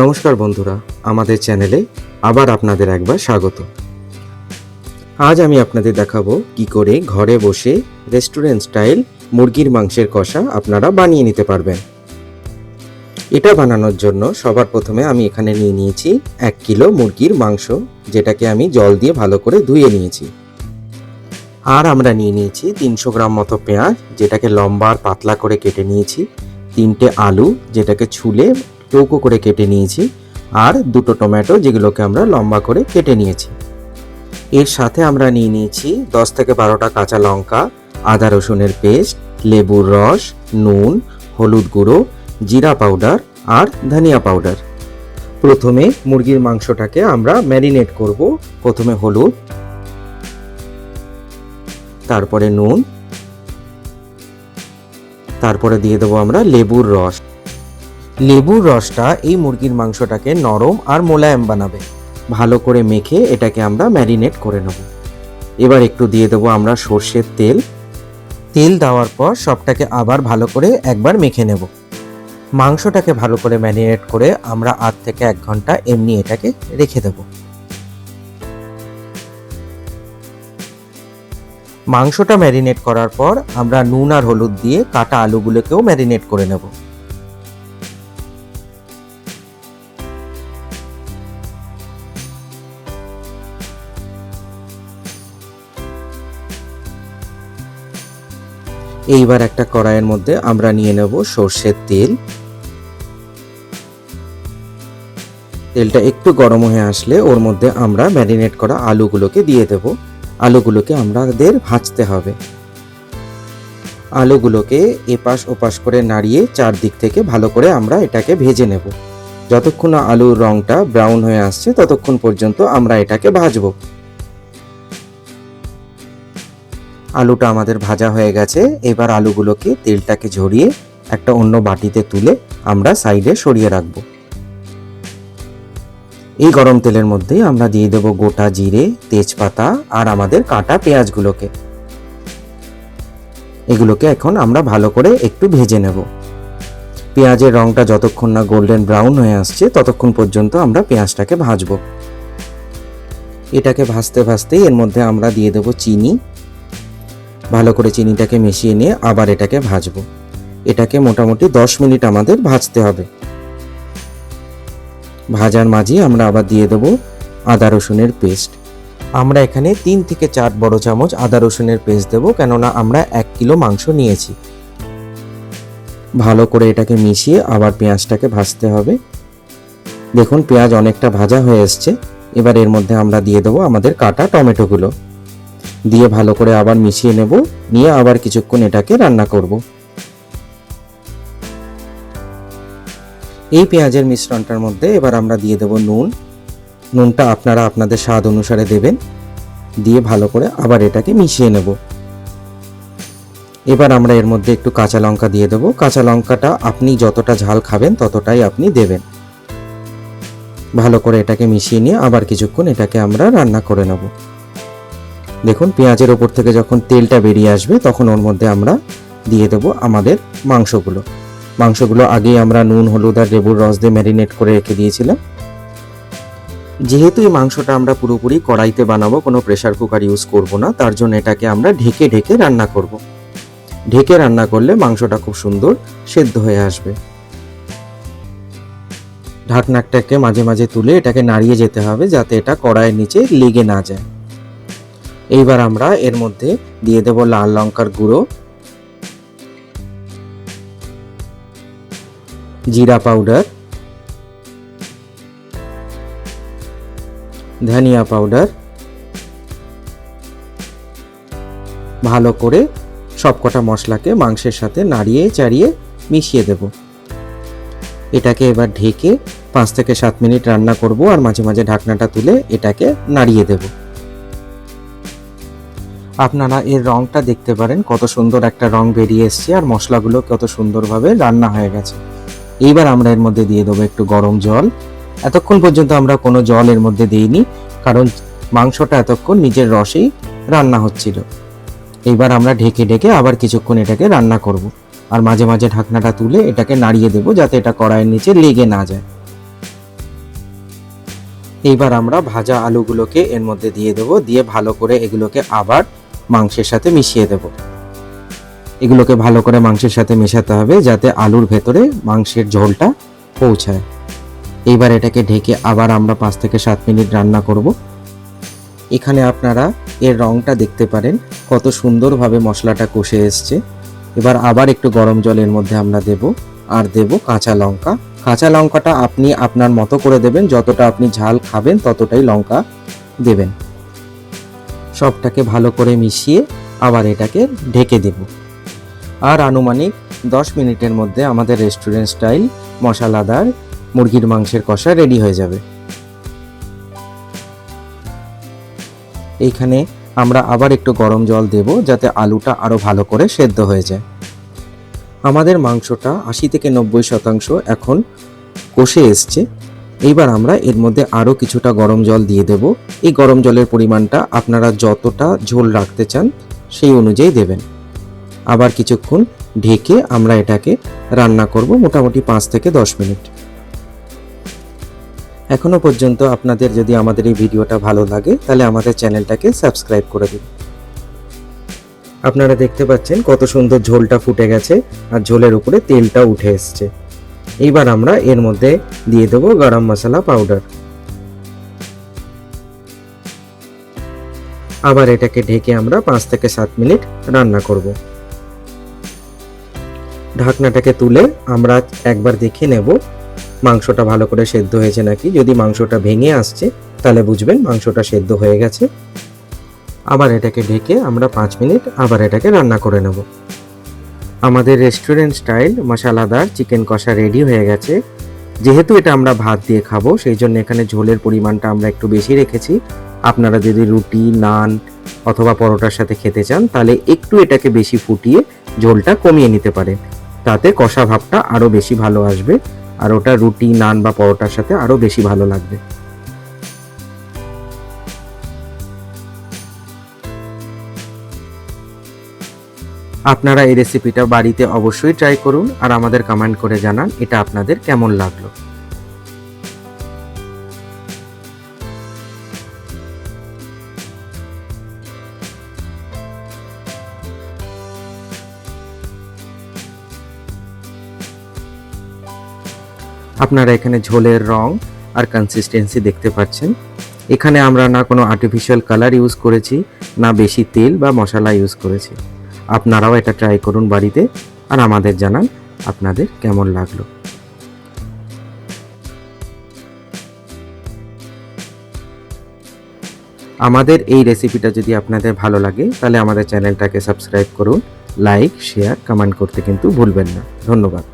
নমস্কার বন্ধুরা, আমাদের চ্যানেলে আবার আপনাদের একবার স্বাগত। আজ আমি আপনাদের দেখাবো কি করে ঘরে বসে রেস্টুরেন্ট স্টাইল মুরগির মাংসের কষা আপনারা বানিয়ে নিতে পারবেন। এটা বানানোর জন্য সবার প্রথমে আমি এখানে নিয়ে নিয়েছি এক কিলো মুরগির মাংস, যেটাকে আমি জল দিয়ে ভালো করে ধুয়ে নিয়েছি। আর আমরা নিয়ে নিয়েছি তিনশো গ্রাম মতো পেঁয়াজ, যেটাকে লম্বা আর পাতলা করে কেটে নিয়েছি, তিনটে আলু, যেটাকে ছুলে চৌকো করে কেটে নিয়েছি আর দুটো টমেটো যেগুলোকে আমরা লম্বা করে কেটে নিয়েছি। এর সাথে আমরা নিয়ে নিয়েছি দশ থেকে বারোটা কাঁচা লঙ্কা, আদা রসুনের পেস্ট, লেবুর রস, নুন, হলুদ গুঁড়ো, জিরা পাউডার আর ধনিয়া পাউডার। প্রথমে মুরগির মাংসটাকে আমরা ম্যারিনেট করব। প্রথমে হলুদ, তারপরে নুন, তারপরে দিয়ে দেবো আমরা লেবুর রস। লেবুর রসটা এই মুরগির মাংসটাকে নরম আর মোলায়েম বানাবে। ভালো করে মেখে এটাকে আমরা ম্যারিনেট করে নেব। এবার একটু দিয়ে দেবো আমরা সর্ষের তেল। তেল দেওয়ার পর সবটাকে আবার ভালো করে একবার মেখে নেব। মাংসটাকে ভালো করে ম্যারিনেট করে আমরা আধ থেকে এক ঘণ্টা এমনি এটাকে রেখে দেব। মাংসটা ম্যারিনেট করার পর আমরা নুন আর হলুদ দিয়ে কাটা আলুগুলোকেও ম্যারিনেট করে নেব। এইবার একটা কড়াইয়ের মধ্যে আমরা নিয়ে নেব সর্ষের তেল। তেলটা একটু গরম হয়ে আসলে ওর মধ্যে আমরা ম্যারিনেট করা আলুগুলোকে দিয়ে দেব। আলুগুলোকে আমাদের ভাজতে হবে। আলুগুলোকে এপাশ ওপাশ করে নাড়িয়ে চারদিক থেকে ভালো করে আমরা এটাকে ভেজে নেব। যতক্ষণ আলুর রংটা ব্রাউন হয়ে আসছে, ততক্ষণ পর্যন্ত আমরা এটাকে ভাজবো। আলুটা আমাদের ভাজা হয়ে গেছে। এবার আলুগুলোকে তেলটাকে ঝরিয়ে একটা অন্য বাটিতে তুলে আমরা সাইডে সরিয়ে রাখব। এই গরম তেলের মধ্যেই আমরা দিয়ে দেব গোটা জিরে, তেজপাতা আর আমাদের কাটা পেঁয়াজগুলোকে। এগুলোকে এখন আমরা ভালো করে একটু ভেজে নেব। পেঁয়াজের রংটা যতক্ষণ না গোল্ডেন ব্রাউন হয়ে আসছে, ততক্ষণ পর্যন্ত আমরা পেঁয়াজটাকে ভাজবো। এটাকে ভাজতে ভাজতেই এর মধ্যে আমরা দিয়ে দেব চিনি ভালো করে চিনিটাকে মিশিয়ে নিয়ে আবার এটাকে ভাজবো। এটাকে মোটামুটি দশ মিনিট আমাদের ভাজতে হবে। ভাজার মাঝে আমরা আবার দিয়ে দেবো আদা রসুনের পেস্ট। আমরা এখানে তিন থেকে চার বড় চামচ আদা রসুনের পেস্ট দেবো, কেননা আমরা এক কিলো মাংস নিয়েছি। ভালো করে এটাকে মিশিয়ে আবার পেঁয়াজটাকে ভাজতে হবে। দেখুন, পেঁয়াজ অনেকটা ভাজা হয়ে এসছে। এবার এর মধ্যে আমরা দিয়ে দেবো আমাদের কাটা টমেটোগুলো। দিয়ে ভালো করে আবার মিশিয়ে নেব, নিয়ে আবার কিছুক্ষণ এটাকে রান্না করব। এই পেঁয়াজের মিশ্রণটার মধ্যে এবার আমরা দিয়ে দেব নুন। নুনটা আপনারা আপনাদের স্বাদ অনুসারে দেবেন। দিয়ে ভালো করে আবার এটাকে মিশিয়ে নেব। এবার আমরা এর মধ্যে একটু কাঁচা লঙ্কা দিয়ে দেবো। কাঁচা লঙ্কাটা আপনি যতটা ঝাল খাবেন ততটাই আপনি দেবেন। ভালো করে এটাকে মিশিয়ে নিয়ে আবার কিছুক্ষণ এটাকে আমরা রান্না করে নেব। দেখুন, পেঁয়াজের ওপর থেকে যখন তেলটা বেরিয়ে আসবে, তখন ওর মধ্যে আমরা দিয়ে দেবো আমাদের মাংসগুলো। মাংসগুলো আগেই আমরা নুন, হলুদ আর লেবুর রস দিয়ে ম্যারিনেট করে রেখে দিয়েছিলাম। যেহেতু এই মাংসটা আমরা পুরোপুরি কড়াইতে বানাবো, কোনো প্রেশার কুকার ইউজ করব না, তার জন্য এটাকে আমরা ঢেকে ঢেকে রান্না করব। ঢেকে রান্না করলে মাংসটা খুব সুন্দর সেদ্ধ হয়ে আসবে। ঢাকনাকটাকে মাঝে মাঝে তুলে এটাকে নাড়িয়ে যেতে হবে, যাতে এটা কড়াইয়ের নিচে লেগে না যায়। এইবার আমরা এর মধ্যে দিয়ে দেব লাল লঙ্কার গুঁড়ো, জিরা পাউডার, ধনিয়া পাউডার, ভালো করে সবকটা মশলাকে মাংসের সাথে নাড়িয়ে চাড়িয়ে মিশিয়ে দেব। এটাকে এবার ঢেকে পাঁচ থেকে সাত মিনিট রান্না করব আর মাঝে মাঝে ঢাকনাটা তুলে এটাকে নাড়িয়ে দেবো। আপনারা এর রংটা দেখতে পারেন, কত সুন্দর একটা রং বেরিয়ে এসছে আর মশলাগুলো কত সুন্দরভাবে রান্না হয়ে গেছে। এইবার আমরা এর মধ্যে দিয়ে দেবো একটু গরম জল। এতক্ষণ পর্যন্ত আমরা কোনো জল এর মধ্যে দিইনি, কারণ মাংসটা এতক্ষণ নিজের রসেই রান্না হচ্ছিল। এইবার আমরা ঢেকে ঢেকে আবার কিছুক্ষণ এটাকে রান্না করব। আর মাঝে মাঝে ঢাকনাটা তুলে এটাকে নাড়িয়ে দেবো যাতে এটা কড়াইয়ের নিচে লেগে না যায়। এইবার আমরা ভাজা আলুগুলোকে এর মধ্যে দিয়ে দেব, দিয়ে ভালো করে এগুলোকে আবার মাংসের সাথে মিশিয়ে দেব। এগুলোকে ভালো করে মাংসের সাথে মেশাতে হবে যাতে আলুর ভেতরে মাংসের ঝোলটা পৌঁছায়। এইবার এটাকে ঢেকে আবার আমরা পাঁচ থেকে সাত মিনিট রান্না করব। এখানে আপনারা এর রংটা দেখতে পারেন, কত সুন্দরভাবে মশলাটা কষে এসছে। এবার আবার একটু গরম জলের মধ্যে আমরা দেব, আর দেব কাঁচা লঙ্কা। কাঁচা লঙ্কাটা আপনি আপনার মতো করে দেবেন, যতটা আপনি ঝাল খাবেন ততটাই লঙ্কা দেবেন। সবটাকে ভালো করে মিশিয়ে আবার এটাকে ঢেকে দেব। আর আনুমানিক দশ মিনিটের মধ্যে আমাদের রেস্টুরেন্ট স্টাইল মশলাদার মুরগির মাংসের কষা রেডি হয়ে যাবে। এইখানে আমরা আবার একটু গরম জল দেব যাতে আলুটা আরও ভালো করে সেদ্ধ হয়ে যায়। আমাদের মাংসটা আশি থেকে নব্বই শতাংশ এখন কষে এসছে। এইবার আমরা এর মধ্যে আরও কিছুটা গরম জল দিয়ে দেব। এই গরম জলের পরিমাণটা আপনারা যতটা ঝোল রাখতে চান সেই অনুযায়ী দেবেন। আবার কিছুক্ষণ ঢেকে আমরা এটাকে রান্না করব মোটামুটি পাঁচ থেকে দশ মিনিট। এখনও পর্যন্ত আপনাদের যদি আমাদের এই ভিডিওটা ভালো লাগে, তাহলে আমাদের চ্যানেলটাকে সাবস্ক্রাইব করে দিন। আপনারা দেখতে পাচ্ছেন কত সুন্দর ঝোলটা ফুটে গেছে আর ঝোলের উপরে তেলটা উঠে এসছে। এইবার আমরা এর মধ্যে দিয়ে দেবো গরম মশলা পাউডার আবার এটাকে ঢেকে আমরা পাঁচ থেকে সাত মিনিট রান্না করব। ঢাকনাটাকে তুলে আমরা একবার দেখে নেব মাংসটা ভালো করে সেদ্ধ হয়েছে নাকি। যদি মাংসটা ভেঙে আসছে, তাহলে বুঝবেন মাংসটা সেদ্ধ হয়ে গেছে। আবার এটাকে ঢেকে আমরা পাঁচ মিনিট আবার এটাকে রান্না করে নেব। আমাদের রেস্টুরেন্ট স্টাইল মশালাদার চিকেন কষা রেডি হয়ে গেছে। যেহেতু এটা আমরা ভাত দিয়ে খাব, সেই জন্য এখানে ঝোলের পরিমাণটা আমরা একটু বেশি রেখেছি। আপনারা যদি রুটি, নান অথবা পরোটার সাথে খেতে চান, তাহলে একটু এটাকে বেশি ফুটিয়ে ঝোলটা কমিয়ে নিতে পারেন। তাতে কষা ভাবটা আরও বেশি ভালো আসবে, আর ওটা রুটি, নান বা পরোটার সাথে আরও বেশি ভালো লাগবে। আপনারা এই রেসিপিটা বাড়িতে অবশ্যই ট্রাই করুন আর আমাদের কমেন্ট করে জানান এটা আপনাদের কেমন লাগল। আপনারা এখানে ঝোলের রং আর কনসিস্টেন্সি দেখতে পাচ্ছেন। এখানে আমরা না কোনো আর্টিফিশিয়াল কালার ইউজ করেছি, না বেশি তেল বা মশলা ইউজ করেছি। আপনারাও এটা ট্রাই করুন বাড়িতে আর আমাদের জানান আপনাদের কেমন লাগল। আমাদের এই রেসিপিটা যদি আপনাদের ভালো লাগে, তাহলে আমাদের চ্যানেলটাকে সাবস্ক্রাইব করুন লাইক শেয়ার কমেন্ট করতে কিন্তু ভুলবেন না। ধন্যবাদ।